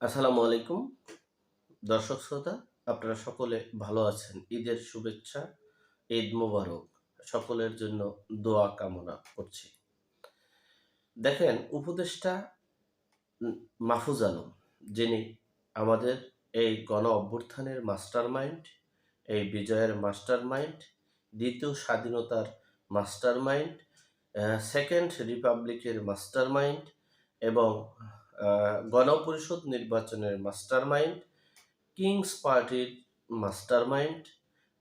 আসসালামু আলাইকুম। দর্শক শ্রোতা, আপনারা সকলে ভালো আছেন। ঈদের শুভেচ্ছা, ঈদ মোবারক। সকলের জন্য দোয়া কামনা করছি। দেখেন, উপদেষ্টা মাহফুজ আলম, যিনি আমাদের এই গণ অভ্যুত্থানের মাস্টার মাইন্ড এই বিজয়ের মাস্টার মাইন্ড দ্বিতীয় স্বাধীনতার মাস্টার মাইন্ড সেকেন্ড রিপাবলিকের মাস্টার মাইন্ড এবং গণপরিষদ নির্বাচনের মাস্টার মাইন্ড কিংস পার্টির মাস্টার মাইন্ড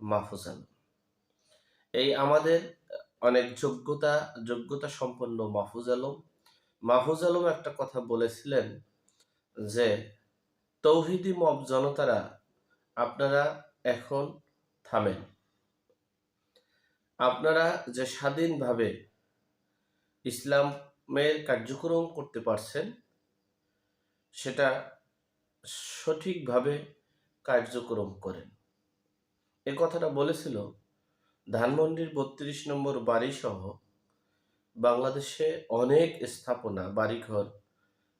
মাহফুজ আলম। এই আমাদের অনেক যোগ্যতা যোগ্যতা সম্পন্ন মাহফুজ আলম। মাহফুজ আলম একটা কথা বলেছিলেন যে, তৌহিদি মব জনতারা, আপনারা এখন থামেন। আপনারা যে স্বাধীনভাবে ইসলামের কার্যক্রম করতে পারছেন সেটা সঠিকভাবে কার্যক্রম করেন এ কথাটা বলেছিল ধানমন্ডির বত্রিশ নম্বর বাড়ি সহ বাংলাদেশে অনেক স্থাপনা, বাড়িঘর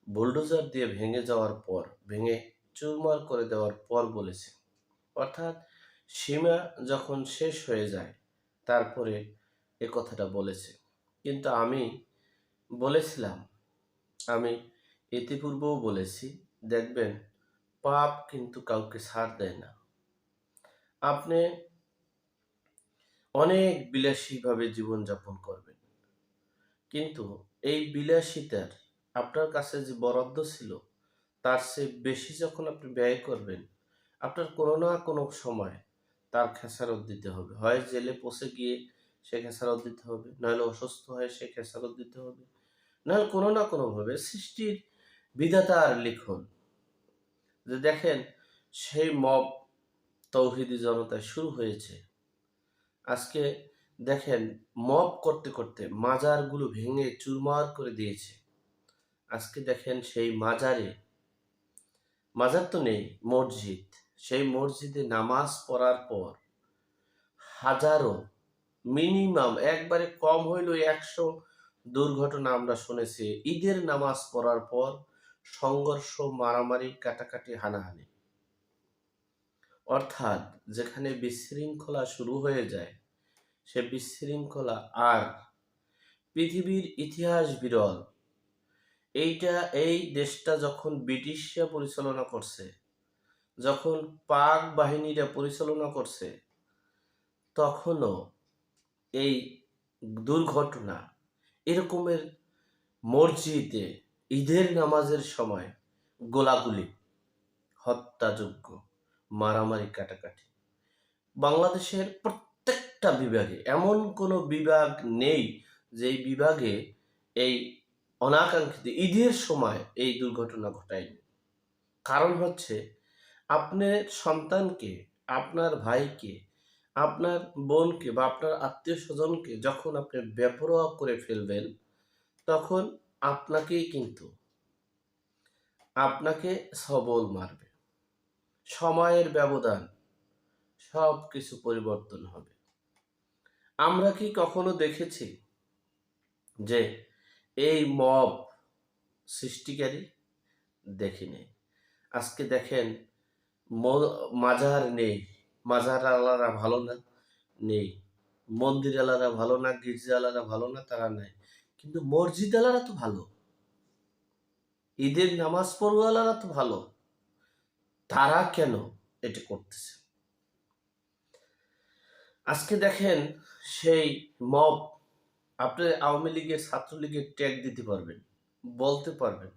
বুলডোজার দিয়ে ভেঙে যাওয়ার পর, ভেঙে চুরমার করে দেওয়ার পর বলেছে। অর্থাৎ সীমা যখন শেষ হয়ে যায়, তারপরে এ কথাটা বলেছে। কিন্তু আমি বলেছিলাম, আমি ইতিপূর্বেও বলেছি, দেখবেন পাপ কিন্তু কাউকে ছাড় দেয় না। আপনি অনেক বিলাসীভাবে জীবনযাপন করবেন। কিন্তু এই বিলাসিতার আপনার কাছে যে বরাদ্দ ছিল, তার চেয়ে বেশি যখন আপনি ব্যয় করবেন, আপনার কোনো না কোনো সময় তার খেসারত দিতে হবে। হয় জেলে পচে গিয়ে সে খেসারত দিতে হবে, নাহলে অসুস্থ হয়ে সে খেসারত দিতে হবে, নাহলে কোনো না কোনোভাবে সৃষ্টির বিধাতার লিখন। যে দেখেন, সেই মব তৌহিদি জনতায় শুরু হয়েছে। আজকে দেখেন, মব করতে করতে মাজারগুলো ভেঙে চুরমার করে দিয়েছে। আজকে দেখেন, সেই মাজারে, মাজার তো নেই, মসজিদ। সেই মসজিদে নামাজ পড়ার পর হাজারো মিনিমাম, একবারে কম হইলেও একশো দুর্ঘটনা আমরা শুনেছি। ঈদের নামাজ পড়ার পর সংঘর্ষ, মারামারি, কাটাকাটি, হানাহানি। অর্থাৎ যেখানে বিশৃঙ্খলা শুরু হয়ে যায়, সে বিশৃঙ্খলা আর পৃথিবীর ইতিহাস বিরল। এইটা, এই দেশটা যখন ব্রিটিশরা পরিচালনা করছে, যখন পাক বাহিনীরা পরিচালনা করছে, তখনও এই দুর্ঘটনা এরকমের মসজিদে ঈদের নামাজের সময় গোলাগুলি হত্যাযোগ্য, মারামারি কাটাকাটি। বাংলাদেশের প্রত্যেকটা বিভাগে, এমন কোনো বিভাগ নেই যেই বিভাগে এই অনাকাঙ্ক্ষিত ঈদের সময় এই দুর্ঘটনা ঘটায়নি। কারণ হচ্ছে আপনার সন্তানকে, আপনার ভাইকে, আপনার বোনকে বা আপনার আত্মীয় স্বজনকে যখন আপনি বেপরোয়া করে ফেলবেন, তখন আপনাকেই কিন্তু আপনাকে সবল মারবে। সময়ের ব্যবধান সব কিছু পরিবর্তন হবে। আমরা কি কখনো দেখেছি যে এই মব সৃষ্টিকারী দেখিনি? আজকে দেখেন মাজার নেই। মাজার আলারা ভালো না? নেই। মন্দির আলারা ভালো না? গির্জা আলারা ভালো না? তারা নাই। কিন্তু মসজিদ আলারা তো ভালো। ঈদের নামাজ পড়ুয়ালারা তো ভালো। তারা কেন এটা করতেছে? আজকে দেখেন সেই মব, আপনি আওয়ামী লীগের ছাত্রলীগের ট্যাগ দিতে পারবেন, বলতে পারবেন।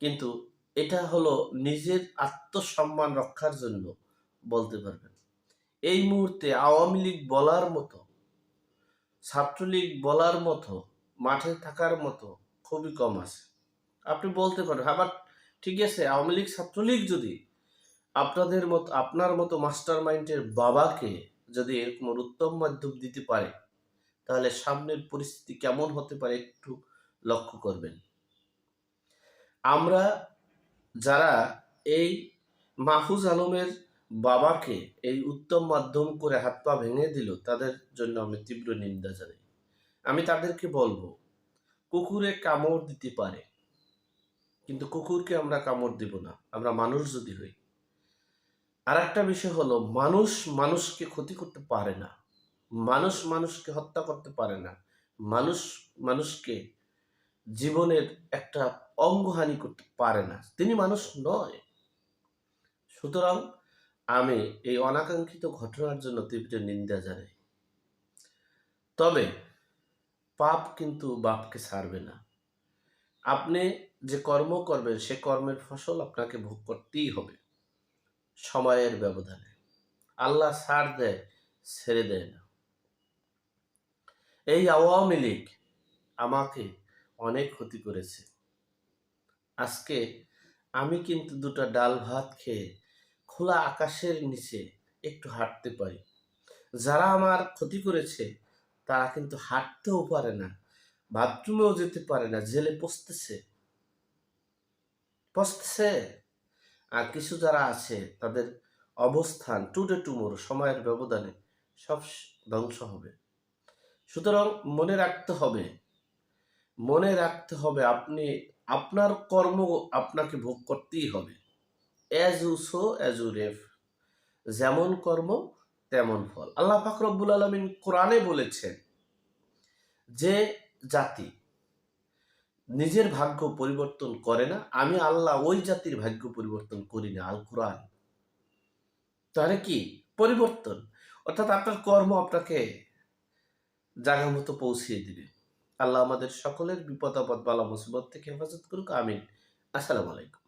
কিন্তু এটা হলো নিজের আত্মসম্মান রক্ষার জন্য বলতে পারবেন। এই মুহূর্তে আওয়ামী লীগ বলার মতো, ছাত্রলীগ বলার মতো মাঠে থাকার মতো খুবই কম আছে। আপনি বলতে পারেন আবার ঠিক আছে, আওয়ামী লীগ, ছাত্রলীগ যদি আপনাদের মতো, আপনার মতো মাস্টার মাইন্ডের বাবাকে যদি এরকম উত্তম মাধ্যম দিতে পারে, তাহলে সামনের পরিস্থিতি কেমন হতে পারে একটু লক্ষ্য করবেন। আমরা যারা এই মাহফুজ আলমের বাবাকে এই উত্তম মাধ্যম করে হাত পা ভেঙে দিল, তাদের জন্য আমি তীব্র নিন্দা জানাই। আমি তাদেরকে বলব, কুকুরে কামড় দিতে পারে, কিন্তু কুকুরকে আমরা কামড় দিব না, আমরা মানুষ যদি হই। আর একটা বিষয় হলো, মানুষ মানুষকে ক্ষতি করতে পারে না, মানুষ মানুষকে হত্যা করতে পারে না, মানুষ মানুষকে জীবনের একটা অঙ্গহানি করতে পারে না, তিনি মানুষ নয়। সুতরাং আমি এই অনাকাঙ্ক্ষিত ঘটনার জন্য তীব্র নিন্দা জানাই। তবে পাপ কিন্তু বাপকে ছাড়বে না। আপনি যে কর্ম করবেন, সে কর্মের ফসল আপনাকে ভোগ করতেই হবে। সময়ের ব্যবধানে। আল্লাহ ছাড় দেয়, ছেড়ে দেয় না। এই আওয়ামী লীগ আমাকে অনেক ক্ষতি করেছে। আজকে আমি কিন্তু দুটো ডাল ভাত খেয়ে খোলা আকাশের নিচে একটু হাঁটতে পারি। যারা আমার ক্ষতি করেছে তারা কিন্তু হাঁটতেও পারে না, বাথরুমেও যেতে পারে না, জেলে পচতেছে। পচতেছে। আর কিছু যারা আছে, তাদের অবস্থান টুডে টুমোর সময়ের ব্যবধানে সব ধ্বংস হবে। সুতরাং মনে রাখতে হবে, মনে রাখতে হবে আপনি, আপনার কর্ম আপনাকে ভোগ করতেই হবে। As you sow, as you reap যেমন কর্ম তেমন ফল। আল্লাহ ফাকরবুল আলমিন কোরআনে বলেছেন যে জাতি নিজের ভাগ্য পরিবর্তন করে না, আমি আল্লাহ ওই জাতির ভাগ্য পরিবর্তন করি না, আল কোরআন। তাহলে কি? পরিবর্তন। অর্থাৎ আপনার কর্ম আপনাকে জায়গা মতো পৌঁছিয়ে দিবে। আল্লাহ আমাদের সকলের বিপদ আপদ বালা মুসিবত থেকে হেফাজত করুক, আমিন। আসসালামু আলাইকুম।